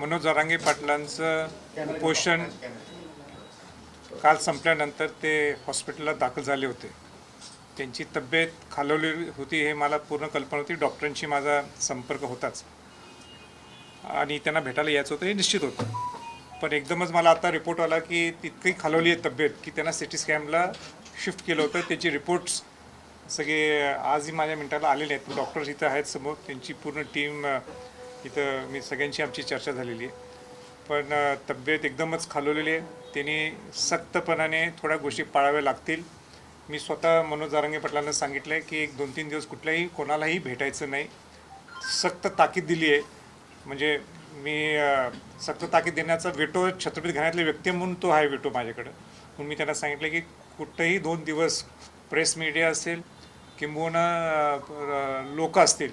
मनोज जरांगे पाटलांचं उपोषण काल संपल्यानंतर ते हॉस्पिटलला दाखल झाले होते. त्यांची तब्येत खालवली होती हे मला पूर्ण कल्पना होती. डॉक्टरांशी माझा संपर्क होताच. आणि त्यांना भेटायला यायचं होतं हे निश्चित होतं. पण एकदमच मला आता रिपोर्ट आला की तितकी खालवली आहे तब्येत की त्यांना सिटी स्कॅनला शिफ्ट केलं होतं. त्याचे रिपोर्ट्स सगळे आजही माझ्या मिनिटाला आलेले आहेत. डॉक्टर्स इथं आहेत समोर. त्यांची पूर्ण टीम इथं मी सगळ्यांची आमची चर्चा झालेली आहे. पण तब्येत एकदमच खालवलेली आहे. त्यांनी सक्तपणाने थोड्या गोष्टी पाळाव्या लागतील. मी स्वतः मनोज जारंगे पाटलांना सांगितलं आहे की एक दोन तीन दिवस कुठल्याही कोणालाही भेटायचं नाही. सक्त ताकीद दिली आहे. म्हणजे मी सक्त ताकीद देण्याचा वेटो छत्रपती घाण्यातले व्यक्ती म्हणून तो आहे वेटो माझ्याकडं. म्हणून मी त्यांना सांगितलं की कुठंही दोन दिवस प्रेस मीडिया असेल किंबहुना लोक असतील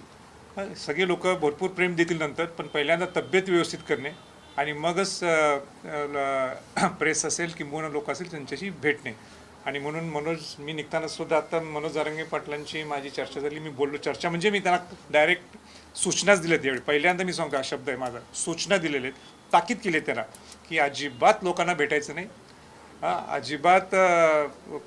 सगळे लोक भरपूर प्रेम देतील नंतर पण पहिल्यांदा तब्येत व्यवस्थित करणे आणि मगच प्रेस असेल किंबहुना लोक असेल त्यांच्याशी भेटणे. आणि म्हणून मनोज मी निघताना सुद्धा आता मनोज जारंगे पाटलांची माझी चर्चा झाली. मी बोललो चर्चा म्हणजे मी त्यांना डायरेक्ट सूचनाच दिल्यात यावेळी. पहिल्यांदा मी सांगतो हा शब्द आहे माझा? सूचना दिलेल्या आहेत ताकीद केली त्यांना की अजिबात लोकांना भेटायचं नाही. हा, अजिबात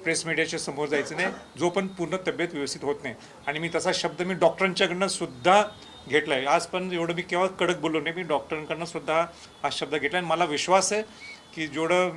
प्रेस मीडियाच्या समोर जायचं नाही. जो पण पूर्ण तब्येत व्यवस्थित होत नाही. आणि मी तसा शब्द मी डॉक्टरांच्याकडनं सुद्धा घेतला आहे आज पण एवढं मी केव्हा कडक बोललो नाही मी डॉक्टरांकडनं सुद्धा हा शब्द घेतला आणि मला विश्वास आहे की जेवढं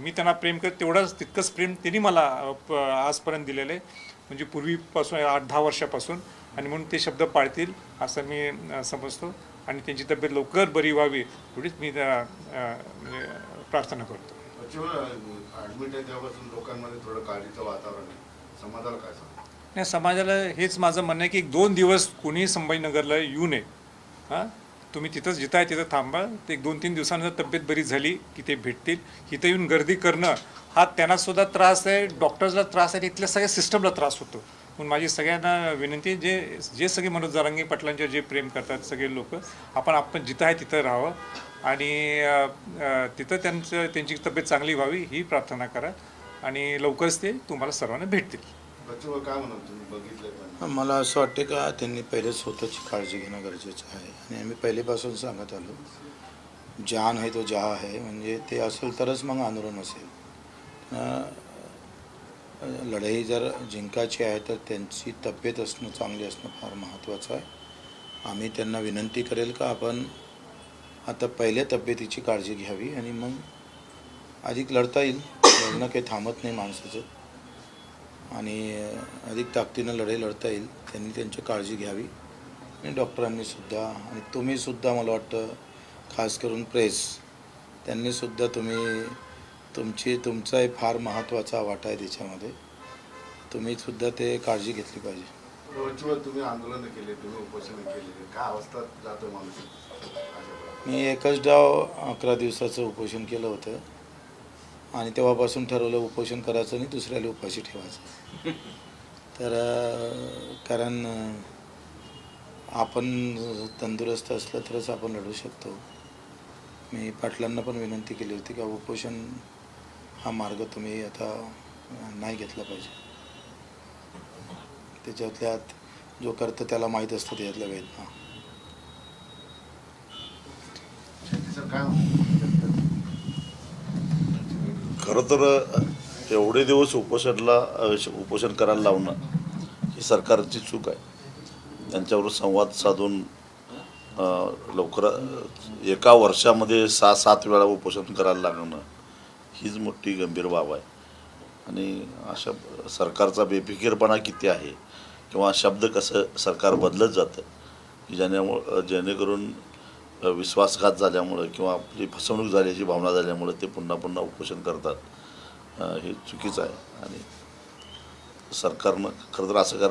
मी त्यांना प्रेम करत तेवढंच तितकंच प्रेम त्यांनी मला प- आजपर्यंत दिलेलं आहे. म्हणजे पूर्वीपासून आठ दहा वर्षापासून. आणि म्हणून ते शब्द पाळतील असं मी समजतो. आणि त्यांची तब्येत लवकर बरी व्हावी एवढीच मी म्हणजे प्रार्थना करतो. आहे तेव्हापासून लोकांमध्ये थोडं काळजीचं वातावरण आहे. समाजाला काय सांग? नाही समाजाला हेच माझं म्हणणं आहे की एक दोन दिवस कोणीही संभाजीनगरला येऊ नये. हां? तुम्ही तिथंच जिथं आहे तिथं थांबा. ते एक दोन तीन दिवसानंतर तब्येत बरी झाली की ते भेटतील. इथं येऊन गर्दी करणं हा त्यांना सुद्धा त्रास आहे डॉक्टर्सला त्रास आहे इथल्या सगळ्या सिस्टमला त्रास होतो. म्हणून माझी सगळ्यांना विनंती आहे, जे जे सगळे मनोज जारांगे पाटलांचे जे प्रेम करतात सगळे लोक आपण आपण जिथं आहे तिथं राहावं आणि तिथं त्यांचं त्यांची तब्येत चांगली व्हावी ही प्रार्थना करा आणि लवकरच ते तुम्हाला सर्वांना भेटतील. बच्चू काय म्हणत तुम्ही? बघितलंय पण मला असं वाटते का त्यांनी पहिले स्वतःची काळजी घेणं गरजेचं आहे. आणि आम्ही पहिलेपासून सांगत आलो जान आहे तो जहा आहे म्हणजे ते असेल तरच मग आंदोलन असेल. लढाई जर जिंकायची आहे तर त्यांची तब्येत असणं चांगली असणं फार महत्त्वाचं आहे. आम्ही त्यांना विनंती करेल का आपण आता पहिल्या तब्येतीची काळजी घ्यावी आणि मग अधिक लढता येईल. लढणं काही थांबत नाही माणसाचं. आणि अधिक ताकदीनं लढाई लढता येईल. त्यांनी त्यांची काळजी घ्यावी. आणि डॉक्टरांनीसुद्धा आणि तुम्हीसुद्धा मला वाटतं खास करून प्रेस त्यांनीसुद्धा तुम्ही तुमची तुमचाही फार महत्त्वाचा वाटा आहे त्याच्यामध्ये. तुम्ही सुद्धा ते काळजी घेतली पाहिजे. बच्चू तुम्ही आंदोलन केले तुम्ही उपोषण केले काय अवस्था जातो माणूस? अशा मी एकच डाव अकरा दिवसाचं उपोषण केलं होतं. आणि तेव्हापासून ठरवलं उपोषण करायचं आणि दुसऱ्याला उपाशी ठेवायचं. तर कारण आपण तंदुरुस्त असलं तरच आपण लढू शकतो. मी पाटलांना पण विनंती केली होती का उपोषण हा मार्ग तुम्ही आता नाही घेतला पाहिजे. त्याच्यातल्यात जो करतं त्याला माहीत असतं त्याच्यातल्या वेदना खरं तर एवढे दिवस उपोषणला उपोषण करायला लावणं ही सरकारची चूक आहे. त्यांच्यावर संवाद साधून लवकर एका वर्षामध्ये सहा सात वेळा उपोषण करायला लागणं हीच मोठी गंभीर बाब आहे. आणि अशा सरकारचा बेफिकीरपणा किती आहे? किंवा शब्द कसं सरकार बदलत जातं? की ज्याच्यामुळं जेणेकरून विश्वासघात झाल्यामुळं किंवा आपली फसवणूक झाल्याची भावना झाल्यामुळं ते पुन्हा पुन्हा उपोषण करतात. हे चुकीचं आहे. आणि सरकारनं खरं तर असं कर